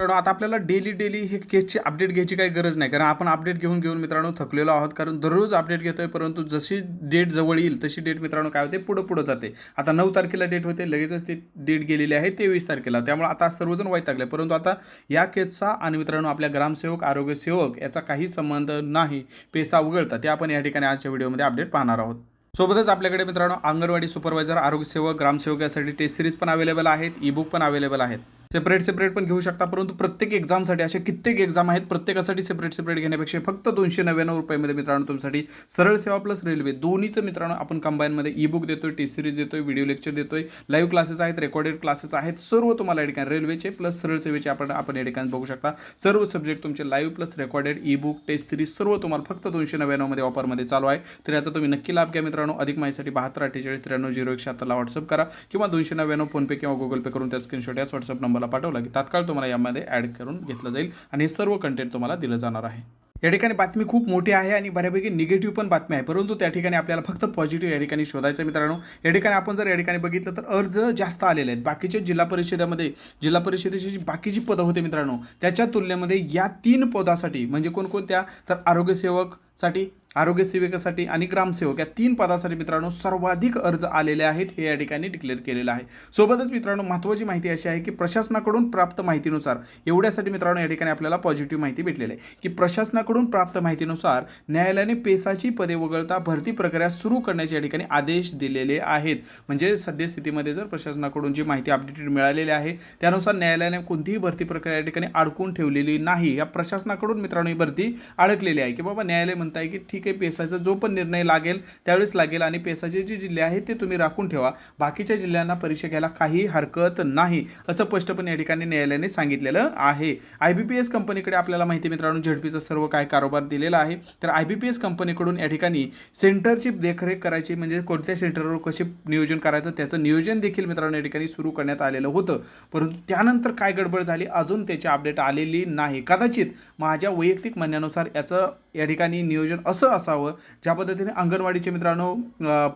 मित्रांनो आता आपल्याला डेली डेली हे केसची अपडेट घ्यायची काही गरज नाही. कारण आपण अपडेट घेऊन घेऊन मित्रांनो थकलेलो आहोत. कारण दररोज अपडेट घेतोय परंतु जशी डेट जवळ येईल तशी डेट मित्रांनो काय होते? पुढं पुढं जाते. आता नऊ तारखेला डेट होते लगेचच ते डेट गेलेली आहे तेवीस तारखेला. त्यामुळे आता सर्वजण वैतागले. परंतु आता या केसचा आणि मित्रांनो आपल्या ग्रामसेवक आरोग्य सेवक याचा काही संबंध नाही. पेसा उघडता ते आपण या ठिकाणी आजच्या व्हिडिओमध्ये अपडेट पाहणार आहोत. सोबतच आपल्याकडे मित्रांनो अंगणवाडी सुपरवायझर आरोग्य सेवक ग्रामसेवक यासाठी टेस्ट सिरीज पण अवेलेबल आहेत ई बुक पण अवेलेबल आहेत. सेपरेट सेपरेट पण घेऊ शकता. परंतु प्रत्येक एक्झामसाठी असे कित्येक एक्झाम आहेत. प्रत्येकासाठी सेपरेट सेपरेट घेण्यापेक्षा फक्त दोनशे नव्याण्णव रुपयामध्ये मित्रांनो तुमच्यासाठी सरळ सेवा प्लस रेल्वे दोन्हीचं मित्रांनो आपण कंबाईनमध्ये ई बुक देतोय टी सिरीज देतोय व्हिडिओ लेक्चर देतोय. लाईव्ह क्लासेस आहेत रेकॉर्डेड क्लासेस आहेत. सर्व तुम्हाला या ठिकाणी रेल्वेचे प्लस सरळ सेवेचे आपण आपण या ठिकाणी बघू शकता. सर्व सब्जेक्ट तुमचे live plus recorded e book test series सर्व तुम्हाला फक्त दोनशे नव्याण्णवमध्ये ऑफरमध्ये चालू आहे. तर याचा तुम्ही नक्की लाभ घ्या मित्रांनो. अधिक माहितीसाठी बहात्तर अठ्ठेचाळीस त्र्याण्णव झिरो एकशे सत्तरला व्हॉट्सअप करा किंवा दोनशे नव्याण्णव फोनपे किंवा गुगल पे करून त्या स्क्रीनशॉट याच व्हॉट्सअप तुम्हाला पाठवला की तात्काळ तुम्हाला यामध्ये ॲड करून घेतलं जाईल आणि हे सर्व कंटेंट तुम्हाला दिलं जाणार आहे. या ठिकाणी बातमी खूप मोठी आहे आणि बऱ्यापैकी निगेटिव्ह पण बातमी आहे. परंतु त्या ठिकाणी आपल्याला फक्त पॉझिटिव्ह या ठिकाणी शोधायचं मित्रांनो. या ठिकाणी आपण जर या ठिकाणी बघितलं तर अर्ज जास्त आलेले आहेत. बाकीच्या जिल्हा परिषदेमध्ये जिल्हा परिषदेची जी बाकीची पदं होते मित्रांनो त्याच्या तुलनेमध्ये या तीन पदासाठी म्हणजे कोणकोणत्या? तर आरोग्यसेवक साठी आरोग्य सेविकेसाठी आणि ग्रामसेवक या तीन पदासाठी मित्रांनो सर्वाधिक अर्ज आलेले आहेत हे या ठिकाणी डिक्लेअर केलेलं आहे. सोबतच मित्रांनो महत्त्वाची माहिती अशी आहे की प्रशासनाकडून प्राप्त माहितीनुसार एवढ्यासाठी मित्रांनो या ठिकाणी आपल्याला पॉझिटिव्ह माहिती भेटलेली आहे की प्रशासनाकडून प्राप्त माहितीनुसार न्यायालयाने पेसाची पदे वगळता भरती प्रक्रिया सुरू करण्याचे या ठिकाणी आदेश दिलेले आहेत. म्हणजे सद्यस्थितीमध्ये जर प्रशासनाकडून जी माहिती अपडेटेड मिळालेली आहे त्यानुसार न्यायालयाने कोणतीही भरती प्रक्रिया या ठिकाणी अडकून ठेवलेली नाही. या प्रशासनाकडून मित्रांनो ही भरती अडकलेली आहे की बाबा न्यायालय म्हणताय की ठीक आहे पेसाचा जो पण निर्णय लागेल त्यावेळेस लागेल आणि पेसाचे जे जिल्हे आहेत ते तुम्ही राखून ठेवा. बाकीच्या जिल्ह्यांना परीक्षा घ्यायला काही हरकत नाही असं स्पष्टपणे या ठिकाणी न्यायालयाने सांगितलेलं आहे. आय बी पी एस कंपनीकडे आपल्याला माहिती मित्रांनो झेडपीचा सर्व काय कारोबार दिलेला आहे. तर आय बी पी एस कंपनीकडून या ठिकाणी सेंटरची देखरेख करायची म्हणजे कोणत्या सेंटरवर कसे नियोजन करायचं त्याचं नियोजन देखील मित्रांनो या ठिकाणी सुरू करण्यात आलेलं होतं. परंतु त्यानंतर काय गडबड झाली अजून त्याची अपडेट आलेली नाही. कदाचित माझ्या वैयक्तिक म्हणण्यानुसार याचं या ठिकाणी नियोजन असं असावं. ज्या पद्धतीने अंगणवाडीचे मित्रांनो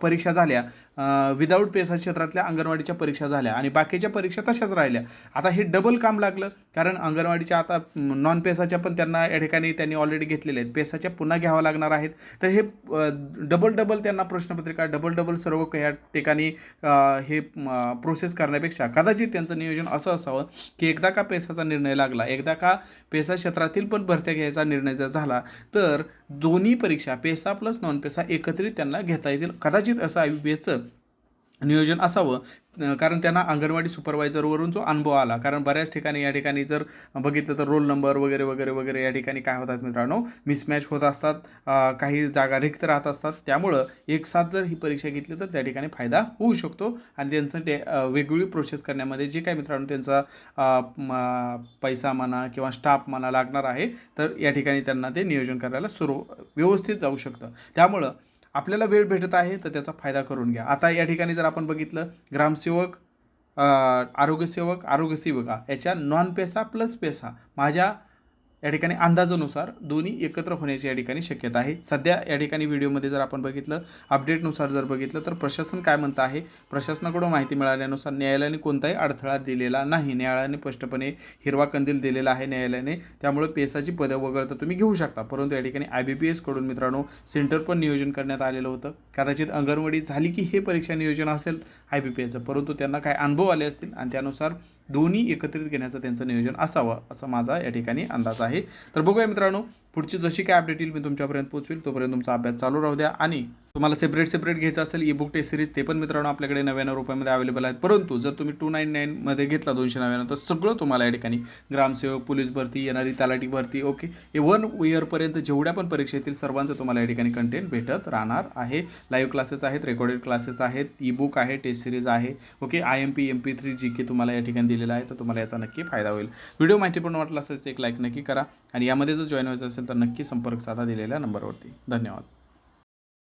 परीक्षा झाल्या विदाऊट पेसा क्षेत्रातल्या अंगणवाडीच्या परीक्षा झाल्या आणि बाकीच्या परीक्षा तशाच राहिल्या. आता हे डबल काम लागलं कारण अंगणवाडीच्या आता नॉन पेसाच्या पण त्यांना या ठिकाणी त्यांनी ऑलरेडी घेतलेले आहेत. पेसाच्या पुन्हा घ्यावं लागणार आहेत. तर हे डबल डबल त्यांना प्रश्नपत्रिका डबल डबल सर्व या ठिकाणी हे प्रोसेस करण्यापेक्षा कदाचित त्यांचं नियोजन असं असावं की एकदा का पेसाचा निर्णय लागला एकदा का पेसा क्षेत्रातील पण भरत्या घ्यायचा निर्णय जर झाला तर दोन्ही परीक्षा पेसा प्लस नॉन पेसा एकत्रित त्यांना घेता येतील. कदाचित असं आयुबीएचं बी नियोजन असावं. कारण त्यांना अंगणवाडी सुपरवायझरवरून जो अनुभव आला. कारण बऱ्याच ठिकाणी या ठिकाणी जर बघितलं तर रोल नंबर वगैरे वगैरे वगैरे या ठिकाणी काय होतात मित्रांनो? मिसमॅच होत असतात. काही जागा रिक्त राहत असतात. त्यामुळं एक साथ जर ही परीक्षा घेतली तर त्या ठिकाणी फायदा होऊ शकतो. आणि त्यांचं ते वेगवेगळी प्रोसेस करण्यामध्ये जे काय मित्रांनो त्यांचा पैसा म्हणा किंवा स्टाफ म्हणा लागणार आहे तर या ठिकाणी त्यांना ते नियोजन करायला सुरू व्यवस्थित जाऊ शकतं. त्यामुळं आपल्याला वेळ भेटत आहे तर त्याचा फायदा करून घ्या. आता या ठिकाणी जर आपण बघितलं ग्रामसेवक आरोग्यसेवक आरोग्यसेविका याच्या नॉन पेसा प्लस पेसा माझ्या या ठिकाणी अंदाजानुसार दोन्ही एकत्र होण्याची या ठिकाणी शक्यता आहे. सध्या या ठिकाणी व्हिडिओमध्ये जर आपण बघितलं अपडेटनुसार जर बघितलं तर प्रशासन काय म्हणतं आहे? प्रशासनाकडून माहिती मिळाल्यानुसार न्यायालयाने कोणताही अडथळा दिलेला नाही. न्यायालयाने स्पष्टपणे हिरवा कंदील दिलेला आहे न्यायालयाने. त्यामुळे पेसाची पदं वगळता तुम्ही घेऊ शकता. परंतु या ठिकाणी आय बी पी एसकडून मित्रांनो सेंटर पण नियोजन करण्यात आलेलं होतं. कदाचित अंगणवाडी झाली की हे परीक्षा नियोजन असेल आय बी पी एसचं परंतु त्यांना काय अनुभव आले असतील आणि त्यानुसार दोन्ही एकत्रित घेण्याचं त्यांचं नियोजन असावं असा माझा या ठिकाणी अंदाज आहे. तर बघूया मित्रांनो पुढची जशी काय अपडेट येईल मी तुमच्यापर्यंत पोहोचवेल तोपर्यंत तुमचा अभ्यास चालू राहू द्या आणि तुम्हाला सेपरेट सेपरेट घ्यायचं असेल ई बुक टेस्ट सिरीज ते पण मित्रांनो आपल्याकडे नव्याण्णव रुपयामध्ये अवेलेबल आहेत. परंतु जर तुम्ही टू नाईन नाईनमध्ये घेतला दोनशे नव्याण्णव तर सगळं तुम्हाला या ठिकाणी ग्रामसेवक पोलीस भरती येणारी तलाठी भरती ओके हे वन इयरपर्यंत जेवढ्या पण परीक्षा येतील सर्वांचं तुम्हाला या ठिकाणी कंटेंट भेटत राहणार आहे. लाईव्ह क्लासेस आहेत रेकॉर्डेड क्लासेस आहेत ई बुक आहे टेस्ट सिरीज आहे okay I M P M P three G K तुम्हाला या ठिकाणी दिलेला आहे तर तुम्हाला याचा नक्की फायदा होईल. व्हिडिओ माहितीपूर्ण वाटला असेल एक लाईक नक्की करा. आणि यामध्ये जर जॉईन व्हायचं असेल तर नक्की संपर्क साधा दिलेल्या नंबरवरती धन्यवाद.